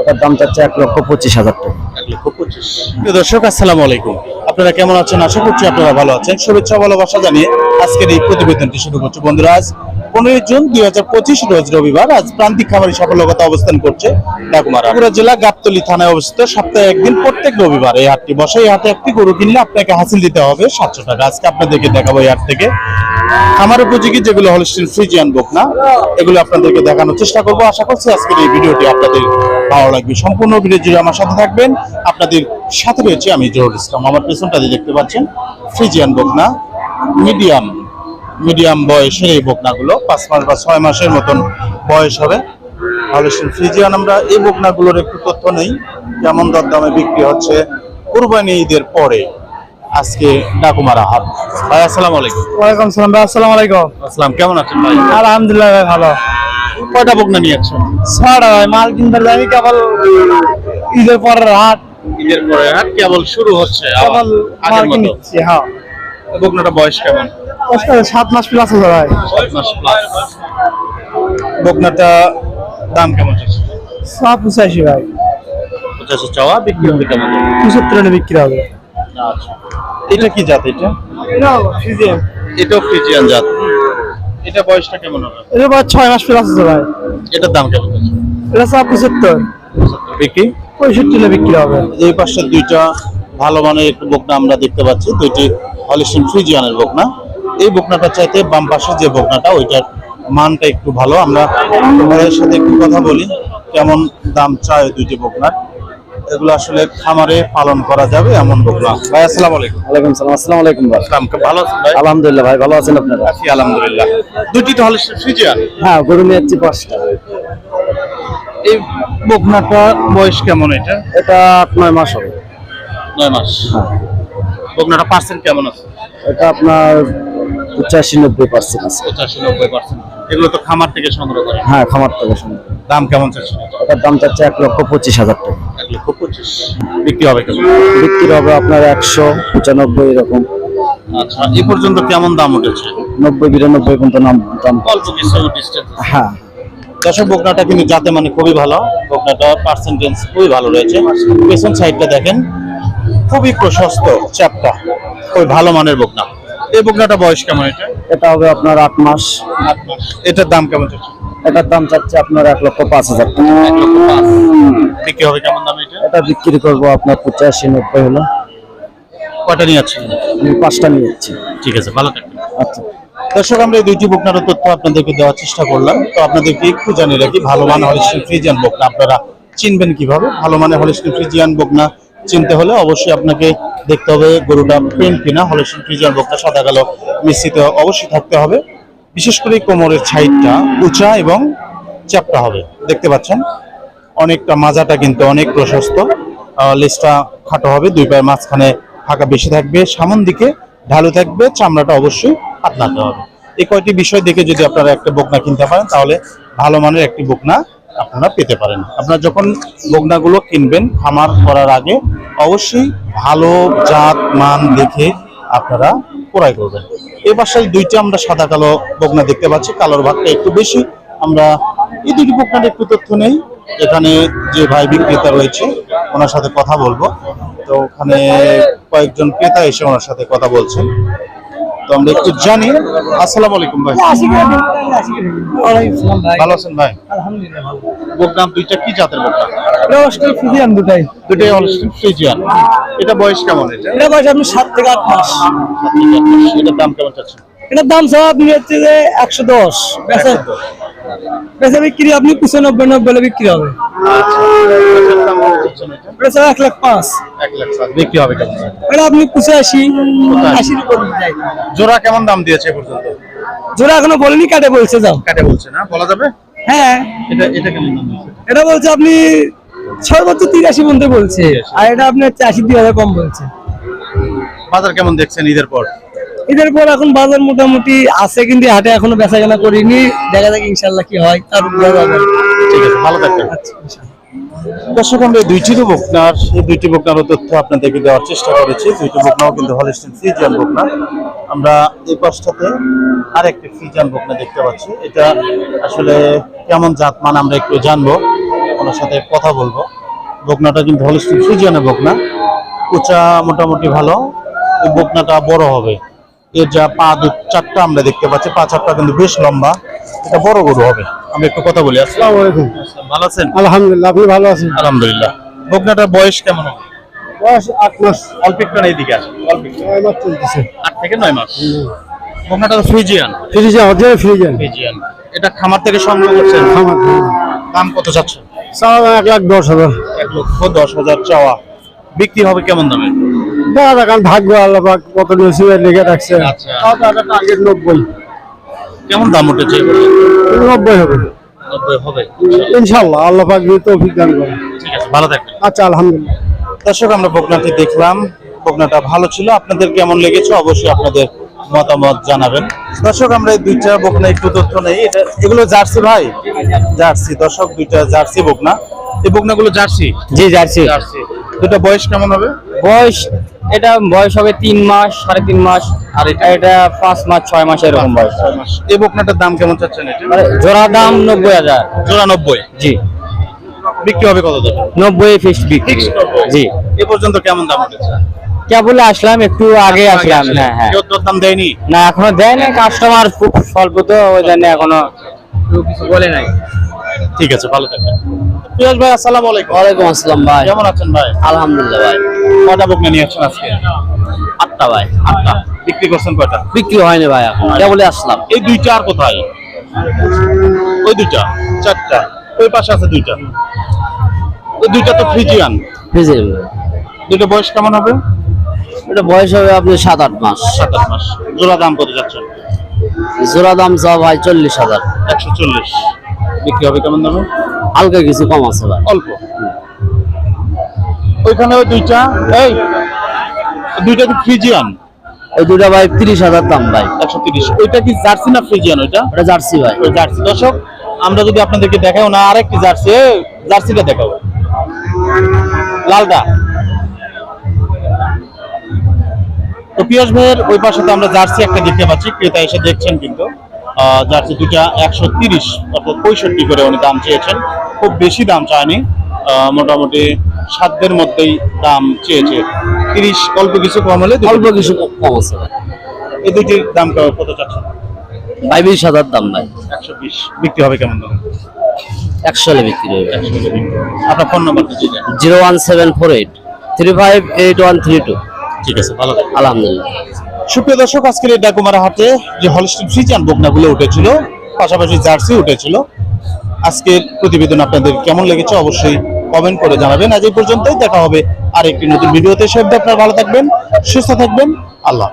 এটার দাম চাচ্ছে এক লক্ষ পঁচিশ হাজার টাকা। প্রিয় দর্শক আসসালামু আলাইকুম। আপনারা কেমন আছেন? আশা করছি আপনারা ভালো আছেন। শুভেচ্ছা ভালোবাসা জানিয়ে আজকের এই প্রতিবেদনটি শুরু করছি। বন্ধুরা আজ পনেরোই জুন দুই হাজার পঁচিশ রোজ রবিবার আজ প্রান্তিক খামারি সাফল্যগত অবস্থান করছে ডাকুমারা জেলা গাবতলি থানায় অবস্থিত। সপ্তাহে একদিন প্রত্যেক রবিবার এই হাটটি বসে। এই হাটে একটি গরু কিনলে আপনাকে হাসিল দিতে হবে সাতশো টাকা। আজকে আপনাদেরকে দেখাবো এই হাট থেকে। আমার উপযোগী যেগুলো হলস্টিন ফ্রিজিয়ান বুক না এগুলো আপনাদেরকে দেখানোর চেষ্টা করব। আশা করছি আজকের এই ভিডিওটি আপনাদের ভালো লাগবে। সম্পূর্ণ ভিডিও জুড়ে আমার সাথে থাকবেন। আপনাদের সাথে রয়েছে আমি জহুর ইসলাম। আমার পেছনটা দিয়ে দেখতে পাচ্ছেন ফ্রিজিয়ান বুক না মিডিয়াম মিডিয়াম বয়সের এই বকনাগুলো পাঁচ মাস বা ছয় মাসের মতন বয়স হবে। হলস্টিন ফ্রিজিয়ান আমরা এই বকনাগুলোর একটু তথ্য নেই কেমন দরদামে বিক্রি হচ্ছে কুরবানি ঈদের পরে। আজকে ডাকুমারা হাট ভাই আসসালামু আলাইকুম। ওয়ালাইকুম সালাম ভাই আসসালামু আলাইকুম। আসসালাম কেমন আছেন ভাই? আলহামদুলিল্লাহ ভাই ভালো। কয়টা বকনা নিয়েছেন ছড়া ভাই মাল কিনতে যাই কেবল ঈদের পরের হাট। ঈদের পরে হাট কেবল শুরু হচ্ছে কেবল আগের মতো। হ্যাঁ। বকনাটা বয়স কেমন? সাত মাস প্লাস মাস বকনাটা দাম কেমন চলছে সব পঁচাশি ভাই। চাওয়া বিক্রি হবে কেমন? পঁচাত্তর হলে বিক্রি হবে। আচ্ছা। এটা কি জাত এটা? এটাও ফ্রিজিয়ান জাত। এটা বয়সটা কেমন হবে? এটা ছয় মাস প্লাস আছে ভাই এটার দাম কেমন? এটা সব পঁচাত্তর। বিক্রি? পঁয়ষট্টি হলে বিক্রি হবে। এই পাশের দুইটা ভালো মানের একটু বকনা আমরা দেখতে পাচ্ছি। দুইটি হলিস্টিন ফ্রিজিয়ানের বকনা। এই বকনাটা চাইতে বাম পাশে যে বকনাটা ওইটার মানটা একটু ভালো। আমরা ভাইয়ের সাথে একটু কথা বলি কেমন দাম চায় দুইটি বকনার। এগুলো আসলে খামারে পালন করা যাবে এমন বকনা। ভাই আসসালামু আলাইকুম। ওয়ালাইকুম সালাম। আসসালামু আলাইকুম ভাই। ভালো আছেন ভাই? আলহামদুলিল্লাহ ভাই ভালো আছেন আপনারা? আছি আলহামদুলিল্লাহ। দুটি তো হলিস্টিন ফ্রিজিয়ান? হ্যাঁ গরু নিয়ে যাচ্ছি পাঁচটা। এই বকনাটা বয়স কেমন এটা? এটা আট নয় মাস হবে। নয় মাস। বকনাটা পার্সেন্ট কেমন আছে? এটা আপনার পঁচাশি নব্বই পার্সেন্ট আছে। পঁচাশি নব্বই পার্সেন্ট এগুলো তো খামার থেকে সংগ্রহ করে। হ্যাঁ খামার থেকে শুনে দাম কেমন চাচ্ছে এটার দাম চাচ্ছে এক লক্ষ পঁচিশ হাজার টাকা। এক লক্ষ পঁচিশ। বিক্রি হবে কেমন? বিক্রি হবে আপনার একশো পঁচানব্বই এরকম। আচ্ছা এ পর্যন্ত কেমন দাম উঠেছে? নব্বই বিরানব্বই পর্যন্ত নাম দাম। অল্প কিছু ডিস্টেন্স হ্যাঁ। দর্শক বকনাটা কিন্তু যাতে মানে খুবই ভালো। বকনাটা পার্সেন্টেজ খুবই ভালো রয়েছে। পেছন সাইডটা দেখেন। খুবই প্রশস্ত চ্যাপটা খুবই ভালো মানের বকনা। এই বকনাটা বয়স কেমন এটা? এটা হবে আপনার আট মাস। আট মাস। এটার দাম কেমন চলছে এটার দাম চাচ্ছে আপনার এক লক্ষ পাঁচ হাজার বিক্রি হবে কেমন দাম এটা? এটা বিক্রি করব আপনার পঁচাশি নব্বই হলো। কয়টা নিয়ে যাচ্ছেন? আমি পাঁচটা নিয়ে যাচ্ছি। ঠিক আছে ভালো থাকবেন। আচ্ছা। দর্শক আমরা এই দুইটি বকনার তথ্য আপনাদেরকে দেওয়ার চেষ্টা করলাম। তো আপনাদেরকে একটু জানিয়ে রাখি ভালো মানে হলিস্টিন ফ্রিজিয়ান বকনা। আপনারা চিনবেন কীভাবে? ভালো মানে হলিস্টিন ফ্রিজিয়ান বকনা চিনতে হলে অবশ্যই আপনাকে দেখতে হবে গরুটা প্রিন্ট কিনা হলিস্টিন ফ্রিজিয়ান বকনা সাদা কালো মিশ্রিত অবশ্যই থাকতে হবে। বিশেষ করে কোমরের সাইডটা উঁচা এবং চ্যাপটা হবে, দেখতে পাচ্ছেন? অনেকটা মাজাটা কিন্তু অনেক প্রশস্ত। লেজটা খাটো হবে, দুই পায়ের মাঝখানে ফাঁকা বেশি থাকবে, সামন দিকে ঢালু থাকবে, চামড়াটা অবশ্যই পাতলাতে হবে। এই কয়টি বিষয় দেখে যদি আপনারা একটা বকনা কিনতে পারেন, তাহলে ভালো মানের একটি বকনা আপনারা পেতে পারেন। আপনারা যখন বকনাগুলো কিনবেন খামার করার আগে, অবশ্যই ভালো জাত, মান দেখে আপনারা ক্রয় করবেন। এই বাসায় দুইটা আমরা সাদা কালো বকনা দেখতে পাচ্ছি, কালোর ভাগটা একটু বেশি। আমরা এই দুটি বকনার একটু তথ্য নেই। এখানে যে ভাই বিক্রেতা রয়েছে, ওনার সাথে কথা বলব। তো ওখানে কয়েকজন ক্রেতা এসে ওনার সাথে কথা বলছেন। তো আমরা একটু জানি। আসসালামু আলাইকুম ভাই। ভালো আছেন ভাই? আলহামদুলিল্লাহ ভালো দুইটা কি জাতের বকনা এটা অস্ট্রেল দুটাই দুটাই অলস্টিন ফ্রিজিয়ান এটা বয়স কেমন এটা? এটা বয়স আপনি সাত থেকে আট মাস। এটার দাম কেমন চাচ্ছেন? এটার দাম সব আপনি হচ্ছে যে একশো দশ। বেচা বিক্রি আপনি পঁচানব্বই নব্বই বিক্রি হবে। এটার দাম কেমন চাচ্ছেন এটা বেচা এক লাখ পাঁচ। এক লাখ সাত বিক্রি হবে কেমন? এটা আপনি পঁচাশি আশির উপর জোড়া কেমন দাম দিয়েছে পর্যন্ত? জোড়া এখনও বলেনি কাটে বলছে যাও। কাটে বলছে না বলা যাবে? হ্যাঁ। এটা এটা কেমন দাম এটা বলছে আপনি সর্বোচ্চ তিরাশি পর্যন্ত বলছে আর এটা আপনার চাষি দুই হাজার কম বলছে। বাজার কেমন দেখছেন ঈদের পর? এদের পর এখন বাজার মোটামুটি আছে কিন্তু হাটে এখনও বেচা কেনা করিনি। দেখা যাক ইনশাল্লাহ কি হয় তার যাবে ঠিক আছে ভালো থাকবেন। আচ্ছা। দর্শক আমরা এই দুইটি বকনার এই দুইটি বকনারও তথ্য আপনাদেরকে দেওয়ার চেষ্টা করেছি। দুইটি বকনাও কিন্তু হলিস্টিন ফ্রিজিয়ান বকনা আমরা এই পাশটাতে আরেকটি ফ্রিজিয়ান বকনা দেখতে পাচ্ছি। এটা আসলে কেমন জাত মান আমরা একটু জানব। ওনার সাথে কথা বলব। বকনাটা কিন্তু হলিস্টিক ফ্রিজিয়ানের বকনা। উঁচা মোটামুটি ভালো। এই বকনাটা বড় হবে। এর যা পা দু চারটা আমরা দেখতে পাচ্ছি পা চারটা কিন্তু বেশ লম্বা। এটা বড় গরু হবে। আমি একটু কথা বলি আসসালামু আলাইকুম। ভালো আছেন? আলহামদুলিল্লাহ আপনি ভালো আছেন? আলহামদুলিল্লাহ। বকনাটার বয়স কেমন হবে? বয়স আট মাস। অল্প একটু এইদিকে আসেন অল্প একটু। নয় মাস চলতেছে। আট থেকে নয় মাস? বকনাটা ফ্রিজিয়ান। ফ্রিজে অর্ধেক ফ্রিজে ফ্রিজিয়ান। এটা খামার থেকে সংগ্রহ করছেন? খামার দাম কত চাচ্ছেন? চাওয়া এক লাখ দশ হাজার। এক লক্ষ দশ হাজার চাওয়া। বিক্রি হবে কেমন দামে? দেখা যাক আমি ভাগ্য আল্লাহ পাক কত নসিবে লেগে রাখছে। আচ্ছা। তাও তো টার্গেট নব্বই। কেমন দাম উঠেছে নব্বই হবে। নব্বই হবে। ইনশাল্লাহ আল্লাহ পাক যদি তৌফিক দান করে ঠিক আছে ভালো থাকবেন। আচ্ছা আলহামদুলিল্লাহ। দর্শক আমরা বকনাটি দেখলাম। বকনাটা ভালো ছিল। আপনাদের কেমন লেগেছে অবশ্যই আপনাদের মতামত জানাবেন। দর্শক আমরা এই দুইটা বকনা একটু তথ্য নেই। এটা এগুলো জার্সি ভাই? জার্সি। দর্শক দুইটা জার্সি বকনা। এই বকনাগুলো জার্সি? জি জার্সি। জার্সি। দুটো বয়স কেমন হবে? বয়স এটা বয়স হবে তিন মাস সাড়ে তিন মাস আর এটা? পাঁচ মাস ছয় মাস এরকম বয়স। এই বকনাটার দাম কেমন চাচ্ছেন জোড়া দাম নব্বই হাজার। জোড়া নব্বই? জি। বিক্রি হবে কত নব্বই ফিক্সড বিক্রি। জি। এ পর্যন্ত কেমন দাম উঠেছে? কেবল আসলাম একটু আগে আসলাম হ্যাঁ হ্যাঁ। দাম দেয়নি? না এখনও দেয় না কাস্টমার খুব স্বল্প তো ওই জন্য এখনও কিছু বলে নাই? ঠিক আছে ভালো থাকবেন। পিয়াস ভাই আসসালামু আলাইকুম। ওয়ালাইকুম আসসালাম ভাই। কেমন আছেন ভাই? আলহামদুলিল্লাহ ভাই। বকনা নিয়ে আসছেন আজকে? আটটা ভাই আটটা। বিক্রি করছেন কয়টা? বিক্রি হয়নি ভাই এখন কেবলই আসলাম। এই দুইটা আর কোথায়? ওই দুইটা চারটা। ওই পাশে আছে দুইটা। ওই দুইটা তো ফ্রিজিয়ান। দুইটা বয়স কেমন হবে? এটা বয়স হবে আপনি সাত আট মাস। সাত আট মাস। জোড়া দাম কত যাচ্ছে? জোড়া দাম চাও ভাই চল্লিশ হাজার। একশো চল্লিশ। বিক্রি হবে কেমন দামে? হালকা কিছু কম আছে ভাই। অল্প? ওইখানে ওই দুইটা? এই দুইটা কি ফ্রিজিয়ান ওই দুটা ভাই তিরিশ হাজার দাম ভাই। একশো তিরিশ। ওইটা কি জার্সি না ফ্রিজিয়ান ওইটা? ওটা জার্সি ভাই। ওই জার্সি। দর্শক আমরা যদি আপনাদেরকে দেখাও না আরেকটি জার্সি জার্সিটা দেখাও লালটা তো পিয়াস ভাইয়ের ওই পাশে তো আমরা জার্সি একটা দেখতে পাচ্ছি ক্রেতা এসে দেখছেন কিন্তু। জার্সি দুটা একশো তিরিশ অর্থাৎ পঁয়ষট্টি করে উনি দাম চেয়েছেন। খুব বেশি দাম চায়নি। মোটামুটি সাধ্যের মধ্যেই দাম চেয়েছে। তিরিশ অল্প কিছু কম হলে অল্প কিছু কম আছে এই দুইটির দাম কত চাচ্ছেন? ভাই বিশ হাজার দাম নাই একশো বিশ। বিক্রি হবে কেমন দাম? একশো হলে বিক্রি হবে। আপনার ফোন নাম্বারটা zero one seven four eight. Three five eight one three two. ঠিক আছে ভালো। আলহামদুলিল্লাহ। সুপ্রিয় দর্শক, আজকের এই ডাকুমারা হাটে যে হলস্টিন ফ্রিজান বকনাগুলো উঠেছিল, পাশাপাশি জার্সি উঠেছিল। আজকের প্রতিবেদন আপনাদের কেমন লেগেছে অবশ্যই কমেন্ট করে জানাবেন। আজ এই পর্যন্তই, দেখা হবে আর একটি নতুন ভিডিওতে। সে অবধি আপনারা ভালো থাকবেন, সুস্থ থাকবেন, আল্লাহ।